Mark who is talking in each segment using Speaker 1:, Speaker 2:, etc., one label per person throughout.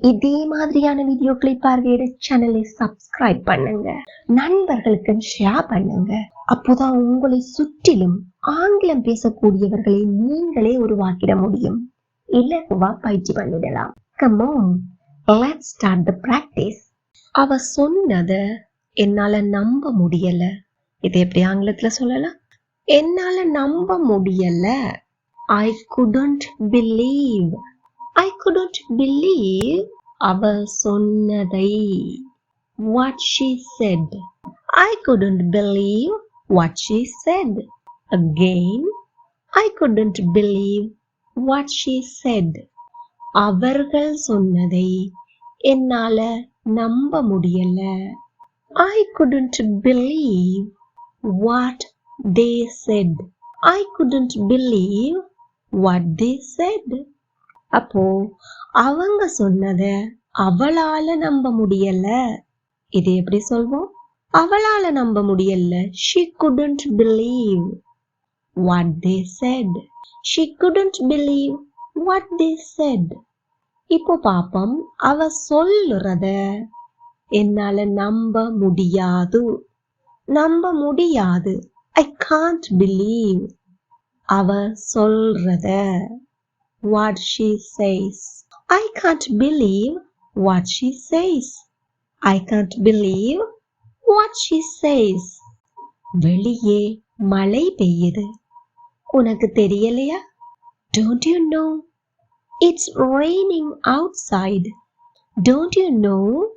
Speaker 1: இதே மாதிரியான வீடியோக்களை பார்வையிட சேனலை சப்ஸ்கிரைப் பண்ணுங்க. நண்பர்களுக்கு ஷேர் பண்ணுங்க. அப்போதான் உங்களை சுற்றிலும் ஆங்கிலம் பேசக்கூடியவர்களை நீங்களே உருவாக்கிட முடியும். இலகுவா பயிற்சி பண்ணிடலாம். Come let let's start the practice அவ சொன்னத என்னால நம்ப முடியல. இது எப்படி ஆங்கிலத்துல சொல்லலாம்? என்னால நம்ப முடியல. I couldn't believe I couldn't believe அவ சொன்னதை. What she said I couldn't believe what she said again I couldn't believe what she said அவர்கள் சொன்னதை என்னால நம்ப முடியல. I couldn't believe what they said I couldn't believe what they said அப்போ அவங்க சொன்னத அவளால நம்ப முடியல. இது எப்படி சொல்வோம்? அவளால நம்ப முடியல. She couldn't believe what they said she couldn't believe what they said இப்போ பாப்போம். அவ சொல்லுறத என்னால நம்ப முடியாது. நம்ப முடியாது. ஐ காண்ட் பிலீவ் அவ சொல்றத. What she says I can't believe what she says I can't believe what she says வெளியே மழை பெய்யுது உனக்கு தெரியலையா don't you know It's raining outside. Don't you know?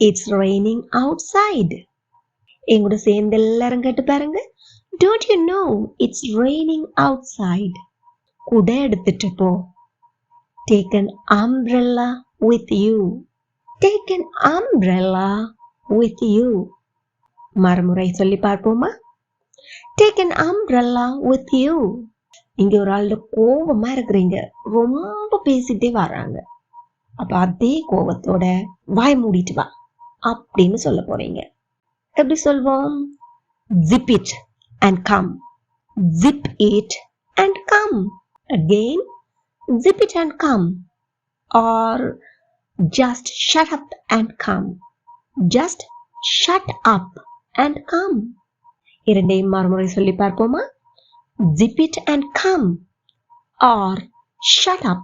Speaker 1: It's raining outside. எங்கூட சேர்ந்து எல்லாரும் கேட்டு பாருங்க don't you know it's raining outside குடை எடுத்துட்டு போ. Take an umbrella with you take an umbrella with you மறுமுறை சொல்லி பார்ப்போமா? Take an umbrella with you இங்க ஒரு ஆள்கிட்ட கோபமா இருக்கிறீங்க. ரொம்ப பேசிட்டே வராங்க அப்ப அதே கோபத்தோட வாய் மூடிட்டு வா அப்படின்னு சொல்ல போறீங்க. எப்படி சொல்வோம்? Zip it and come zip it and come again zip it and come. Or just shut up and come. Just shut up and come. இரண்டையும் மறுமுறை சொல்லி பார்ப்போமா? Zip it and come. Or shut up.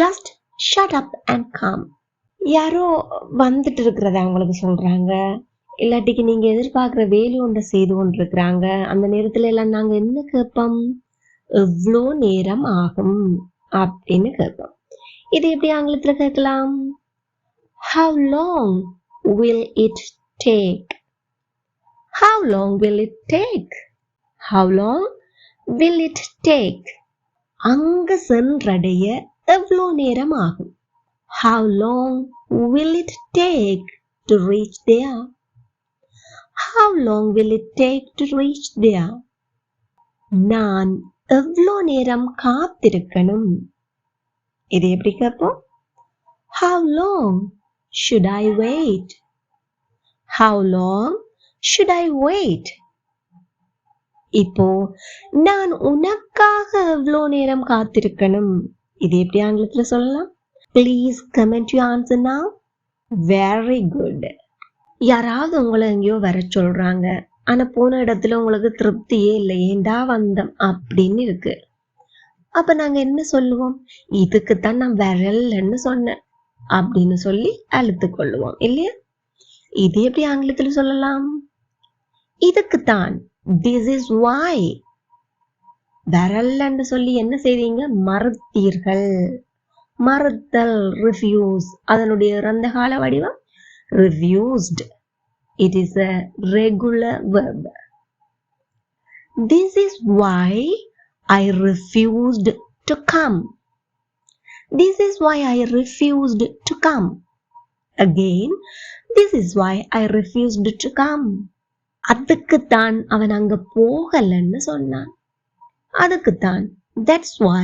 Speaker 1: Just shut up and come. யாரோ வந்துட்டு இருக்கிறத அவங்களுக்கு சொல்றாங்க? இல்லாட்டிக்கு நீங்க எதிர்பார்க்குற வேலை ஒன்றை செய்து கொண்டிருக்கிறாங்க. அந்த நேரத்துல எல்லாம் நாங்க என்ன கேட்போம்? எவ்வளோ நேரம் ஆகும் அப்படின்னு கேட்போம். இது எப்படி ஆங்கிலத்தில் கேட்கலாம்? How long will it take how long will it take how long will it take அங்க சென்றடைய எவ்வளோ நேரம் ஆகும்? How long will it take to reach there how long will it take to reach there நான் எவ்வளோ நேரம் காத்திருக்கணும்? இது எப்படி கேட்போம்? How long should I wait how long should I wait இப்போ நான் உனக்காக எவ்வளோ நேரம் காத்திருக்கணும்? இது எப்படி ஆங்கிலத்தில் சொல்லலாம்? ப்ளீஸ் கமெண்ட் யூ ஆன்சர் நான் வெரி குட் யாராவது உங்களை எங்கேயோ வர சொல்கிறாங்க ஆனா போன இடத்துல உங்களுக்கு திருப்தியே இல்லை. ஏண்டா வந்தோம்? அப்படின்னு இருக்கு. அப்ப நாங்க என்ன சொல்லுவோம்? இதுக்கு தான் நான் வரலன்னு சொன்னேன். அப்படின்னு சொல்லி அழுத்து கொள்ளுவோம். இல்லையா? இது எப்படி ஆங்கிலத்துல சொல்லலாம்? இதுக்குத்தான். திஸ் இஸ் வாய் வரலன்னு சொல்லி என்ன செய்வீங்க மறுத்தீர்கள். மறுத்தல் ரிஃப்யூஸ் அதனுடைய இறந்த கால வடிவம் ரிஃப்யூஸ்டு it is a regular verb this is why i refused to come this is why i refused to come again this is why I refused to come அதுக்குத்தான் அவன் அங்க போகலன்னு சொன்னான் அதுக்குத்தான் that's why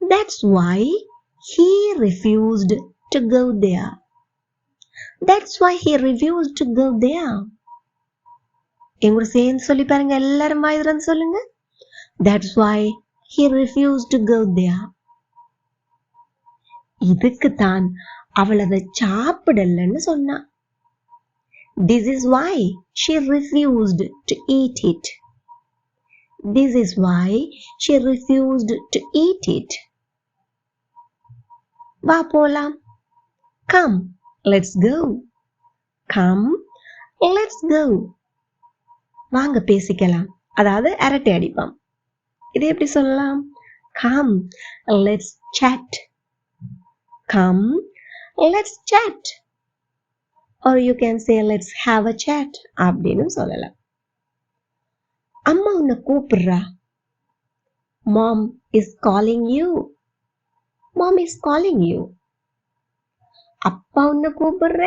Speaker 1: that's why he refused to go there That's why he refuse to go there எங்கூட சேர்ந்து சொல்லி பாருங்க எல்லாரும் வாய் சொல்லுங்க that's why he refuse to go there இதுக்கு தான் அவள் அதை சாப்பிடலன்னு சொன்னா this is why she refused to eat it this is why she refused to eat it வா போலாம் come let's go come let's go வாங்க பேசிக்கலாம். அதாவது அரட்டை அடிப்பாம். இது எப்படி சொல்லலாம்? Come let's chat come let's chat or you can say let's have a chat அப்படின்னு சொல்லலாம். அம்மா உன்னை கூப்பிடுறா. Mom is calling you mom is calling you அப்பா உன்னை கூப்பிடுற?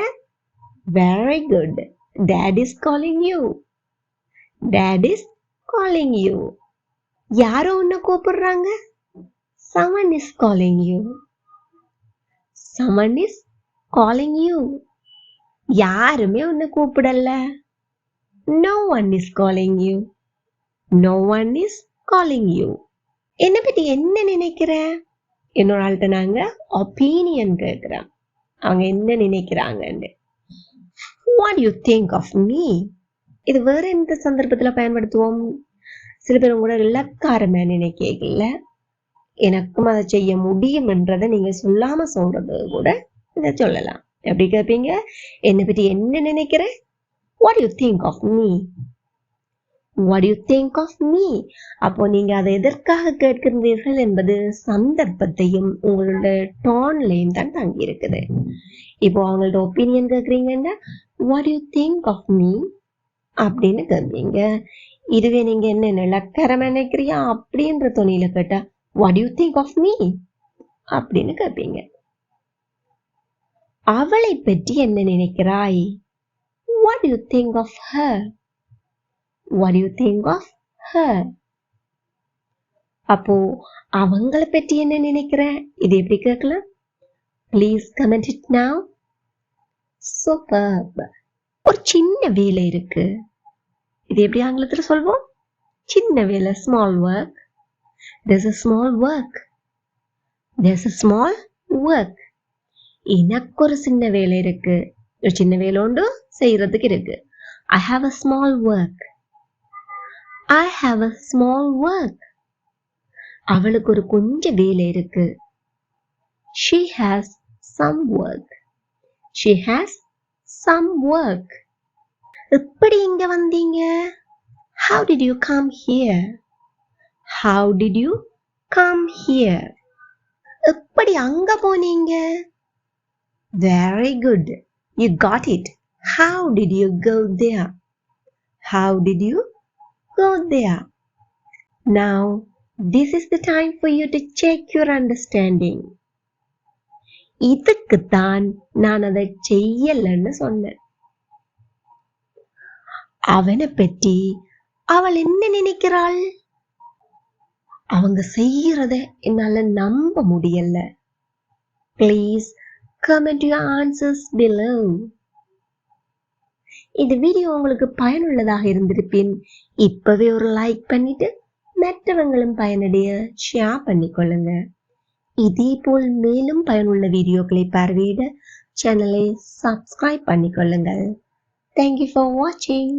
Speaker 1: Very good dad is calling you dad is calling you யாரோ உன்னை கூப்பிடுறாங்க? Someone is calling you someone is calling you யாருமே உன்னை கூப்பிடல. No one is calling you no one is calling you என்னை பற்றி என்ன நினைக்கிற? இன்னொரு ஆள்கிட்ட நாங்க ஒப்பீனியன் கேட்குறோம் அவங்க என்ன நினைக்கிறாங்கன்னு. What you think of me இது வேற எந்த சந்தர்ப்பத்துல பயன்படுத்துவோம்? சில பேர் உங்களோட இலக்காரமே நினைக்கல எனக்கும் அதை செய்ய முடியும் என்றதை நீங்க சொல்லாம சொல்றது கூட இதை சொல்லலாம். எப்படி கேட்பீங்க என்னை பற்றி என்ன நினைக்கிற what you think of me what you think of me அப்போ நீங்க அதை எதற்காக கேட்கின்றீர்கள் என்பது சந்தர்ப்பத்தையும் உங்களோட டோன்லையும் தான் தங்கி இருக்குது இப்போ அவங்களோட opinion கேட்குறீங்கன்னா what you think of me அப்படின்னு கேட்பீங்க. இதுவே நீங்க என்ன நிலக்கரம் நினைக்கிறியா அப்படின்ற துணியில் கேட்டா what you think of me அப்படின்னு கேட்பீங்க. அவளை பற்றி என்ன நினைக்கிறாய்? What you think of her what you think of her அப்போ அவங்கள பற்றி என்ன நினைக்கிற? இது எப்படி கேட்கலாம்? Please comment it now super ஒரு சின்ன வேலை இருக்கு. இது எப்படி ஆங்கிலத்தில் சொல்வோம்? சின்ன வேலை small work there's a small work. There's a small work. எனக்கு ஒரு சின்ன வேலை இருக்கு. ஒரு சின்ன வேலை உண்டு செய்யறதுக்கு இருக்கு. I have a small work I have a small work அவளுக்கு ஒரு கொஞ்சம் வேலை இருக்கு. She has some work she has some work எப்படி இங்க வந்தீங்க? How did you come here how did you come here எப்படி அங்க போனீங்க? Very good you got it how did you go there how did you go there now this is the time for you to check your understanding இதுக்குத்தான் நான் அதை செய்யலன்னு சொன்னேன். அவனை பற்றி அவள் என்ன நினைக்கிறாள்? அவங்க செய்யறத என்னால நம்ப முடியல. Please comment your answers below இந்த வீடியோ உங்களுக்கு பயனுள்ளதாக இருந்திருப்பின். இப்பவே ஒரு லைக் பண்ணிட்டு மற்றவங்களும் பயனடைய ஷேர் பண்ணிக்கொள்ளுங்க இதே போல் மேலும் பயனுள்ள வீடியோக்களை பார்வையிட சேனலை சப்ஸ்கிரைப் பண்ணிக்கொள்ளுங்கள் தேங்க்யூ ஃபார் வாட்சிங்